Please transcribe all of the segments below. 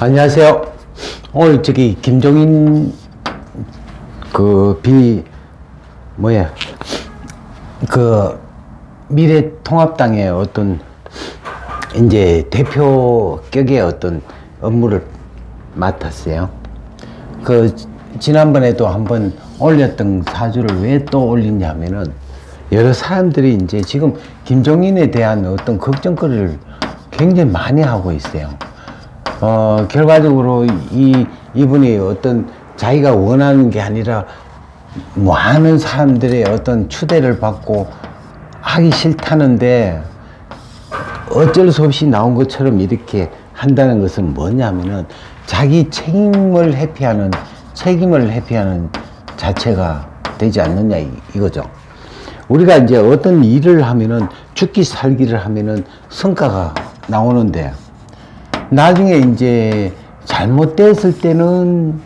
안녕하세요. 오늘 저기 김종인 그 비 뭐야 그 미래통합당의 어떤 이제 대표 격의 어떤 업무를 맡았어요. 그 지난번에도 한번 올렸던 사주를 왜 또 올리냐면은 여러 사람들이 이제 지금 김종인에 대한 어떤 걱정거리를 굉장히 많이 하고 있어요. 어, 결과적으로 이, 이분이 어떤 자기가 원하는 게 아니라 많은 사람들의 어떤 추대를 받고 하기 싫다는데 어쩔 수 없이 나온 것처럼 이렇게 한다는 것은 뭐냐면은 자기 책임을 회피하는 책임을 회피하는 자체가 되지 않느냐 이- 이거죠. 우리가 이제 어떤 일을 하면은 죽기 살기를 하면은 성과가 나오는데 나중에 이제 잘못됐을 때는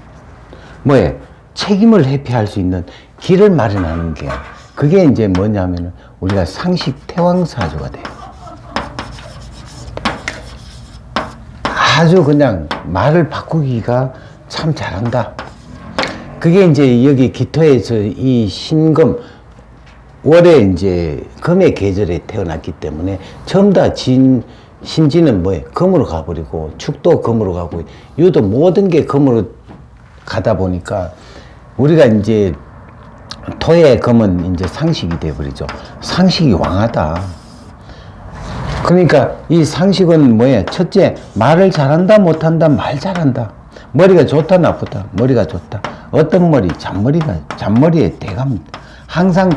뭐에 책임을 회피할 수 있는 길을 마련하는 게 그게 이제 뭐냐면은 우리가 상식 태왕사주가 돼요. 아주 그냥 말을 바꾸기가 참 잘한다. 그게 이제 여기 기토에서 이 신금 월에 이제 금의 계절에 태어났기 때문에 전부 다 진, 신지는 뭐예요? 금으로 가버리고 축도 금으로 가고 유도 모든 게 금으로 가다 보니까 우리가 이제 토의 금은 이제 상식이 돼버리죠. 상식이 왕하다. 그러니까 이 상식은 뭐예요? 첫째, 말을 잘한다, 못한다, 말 잘한다. 머리가 좋다, 나쁘다. 머리가 좋다. 어떤 머리? 잔머리가, 잔머리의 대감. 항상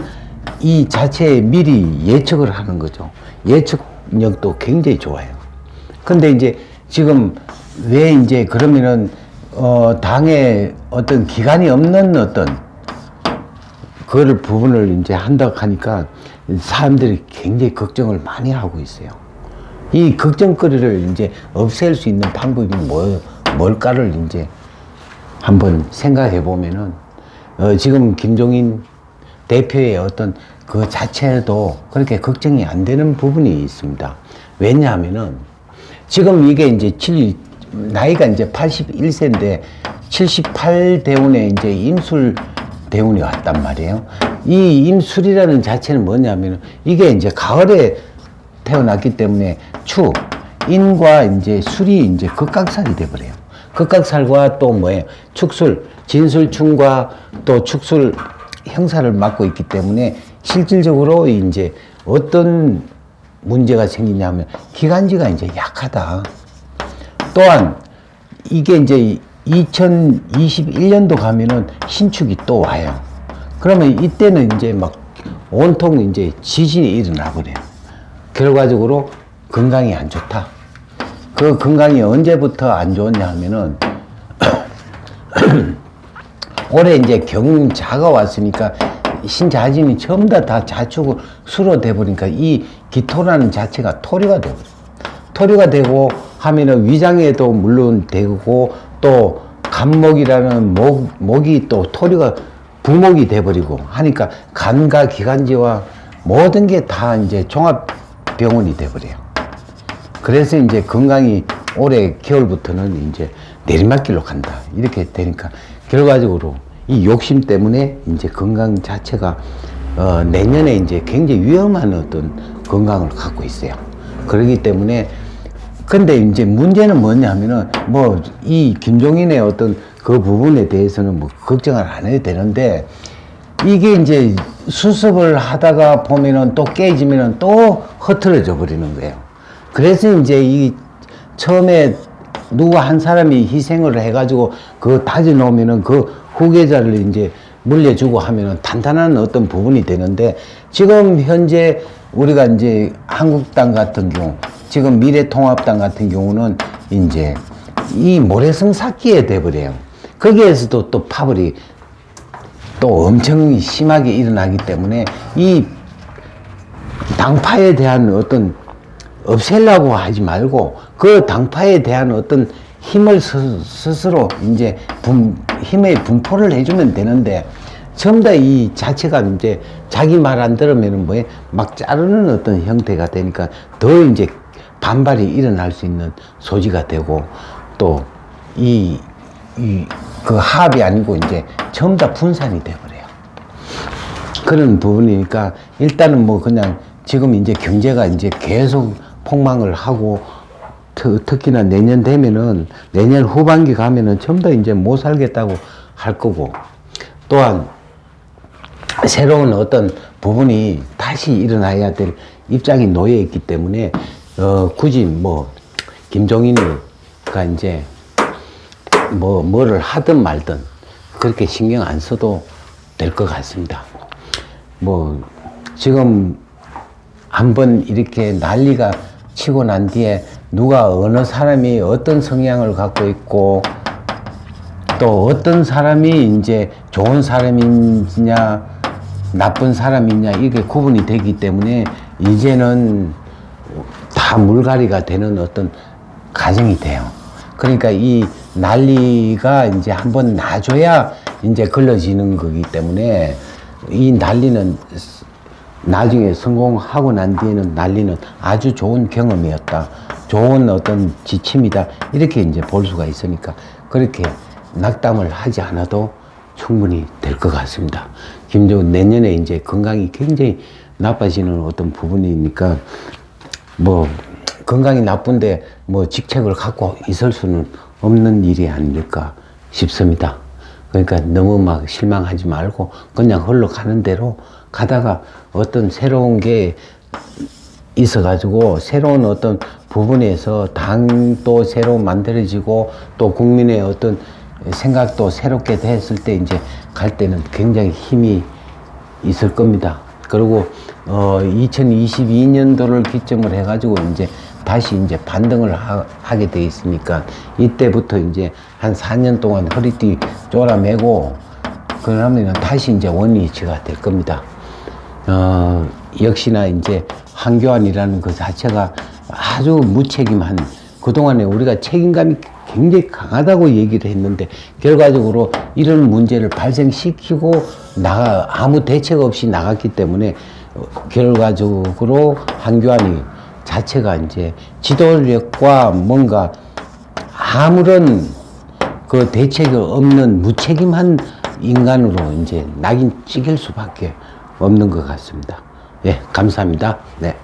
이 자체에 미리 예측을 하는 거죠. 예측 력도 굉장히 좋아요. 근데 이제 지금 왜 이제 그러면은, 어, 당에 어떤 기간이 없는 어떤 그거를 부분을 이제 한다고 하니까 사람들이 굉장히 걱정을 많이 하고 있어요. 이 걱정거리를 이제 없앨 수 있는 방법이 뭐, 뭘까를 이제 한번 생각해 보면은, 어, 지금 김종인 대표의 어떤 그 자체도 그렇게 걱정이 안 되는 부분이 있습니다. 왜냐하면은 지금 이게 이제 칠, 나이가 이제 81세인데 78대운에 이제 임술 대운이 왔단 말이에요. 이 임술이라는 자체는 뭐냐면 이게 이제 가을에 태어났기 때문에 추, 인과 이제 술이 이제 극각살이 돼버려요. 극각살과 또 뭐예요? 축술, 진술충과 또 축술 형사를 맡고 있기 때문에 실질적으로 이제 어떤 문제가 생기냐면 기관지가 이제 약하다. 또한 이게 이제 2021년도 가면은 신축이 또 와요. 그러면 이때는 이제 막 온통 이제 지진이 일어나 버려요. 결과적으로 건강이 안 좋다. 그 건강이 언제부터 안 좋냐 하면은 올해 이제 경자가 왔으니까 신자진이 전부 다, 다 자축으로 수로 돼버리니까 이 기토라는 자체가 토류가 되거든. 토류가 되고 하면은 위장에도 물론 되고 또 간목이라는 목, 목이 또 토류가 부목이 돼버리고 하니까 간과 기관지와 모든 게 다 이제 종합병원이 돼버려요. 그래서 이제 건강이 올해 겨울부터는 이제 내리막길로 간다. 이렇게 되니까 결과적으로 이 욕심 때문에 이제 건강 자체가 어, 내년에 이제 굉장히 위험한 어떤 건강을 갖고 있어요. 그렇기 때문에 근데 이제 문제는 뭐냐면은 뭐 이 김종인의 어떤 그 부분에 대해서는 뭐 걱정을 안 해도 되는데 이게 이제 수습을 하다가 보면은 또 깨지면은 또 흐트러져 버리는 거예요. 그래서 이제 이 처음에 누구 한 사람이 희생을 해가지고 그거 다져 놓으면은 그 후계자를 이제 물려주고 하면은 단단한 어떤 부분이 되는데 지금 현재 우리가 이제 한국당 같은 경우 지금 미래통합당 같은 경우는 이제 이 모래성 삭기에 돼버려요. 거기에서도 또 파벌이 또 엄청 심하게 일어나기 때문에 이 당파에 대한 어떤 없애려고 하지 말고 그 당파에 대한 어떤 힘을 스, 스스로 이제 분, 힘의 분포를 해주면 되는데 전부 다 이 자체가 이제 자기 말 안 들으면은 뭐에 막 자르는 어떤 형태가 되니까 더 이제 반발이 일어날 수 있는 소지가 되고 또 이 이 그 합이 아니고 이제 전부 다 분산이 돼버려요. 그런 부분이니까 일단은 뭐 그냥 지금 이제 경제가 이제 계속 폭망을 하고 트, 특히나 내년 되면은 내년 후반기 가면은 전부 다 이제 못 살겠다고 할 거고 또한 새로운 어떤 부분이 다시 일어나야 될 입장이 놓여 있기 때문에 어 굳이 뭐 김종인이가 이제 뭐 뭐를 하든 말든 그렇게 신경 안 써도 될 것 같습니다. 뭐 지금 한번 이렇게 난리가 치고 난 뒤에 누가 어느 사람이 어떤 성향을 갖고 있고 또 어떤 사람이 이제 좋은 사람이냐 나쁜 사람이냐 이게 구분이 되기 때문에 이제는 다 물갈이가 되는 어떤 가정이 돼요. 그러니까 이 난리가 이제 한번 놔줘야 이제 걸러지는 거기 때문에 이 난리는 나중에 성공하고 난 뒤에는 난리는 아주 좋은 경험이었다. 좋은 어떤 지침이다. 이렇게 이제 볼 수가 있으니까 그렇게 낙담을 하지 않아도 충분히 될 것 같습니다. 김정은 내년에 이제 건강이 굉장히 나빠지는 어떤 부분이니까 뭐 건강이 나쁜데 뭐 직책을 갖고 있을 수는 없는 일이 아닐까 싶습니다. 그러니까 너무 막 실망하지 말고 그냥 흘러가는 대로 가다가 어떤 새로운 게 있어가지고 새로운 어떤 부분에서 당도 새로 만들어지고 또 국민의 어떤 생각도 새롭게 됐을 때 이제 갈 때는 굉장히 힘이 있을 겁니다. 그리고 어 2022년도를 기점을 해가지고 이제 다시 이제 반등을 하, 하게 돼 있으니까 이때부터 이제 한 4년 동안 허리띠 쪼라매고 그러면 다시 이제 원위치가 될 겁니다. 어, 역시나 이제 한교안이라는 그 자체가 아주 무책임한 그동안에 우리가 책임감이 굉장히 강하다고 얘기를 했는데 결과적으로 이런 문제를 발생시키고 나가 아무 대책 없이 나갔기 때문에 어, 결과적으로 한교안이 자체가 이제 지도력과 뭔가 아무런 그 대책이 없는 무책임한 인간으로 이제 낙인 찍힐 수밖에 없는 것 같습니다. 예, 감사합니다. 네.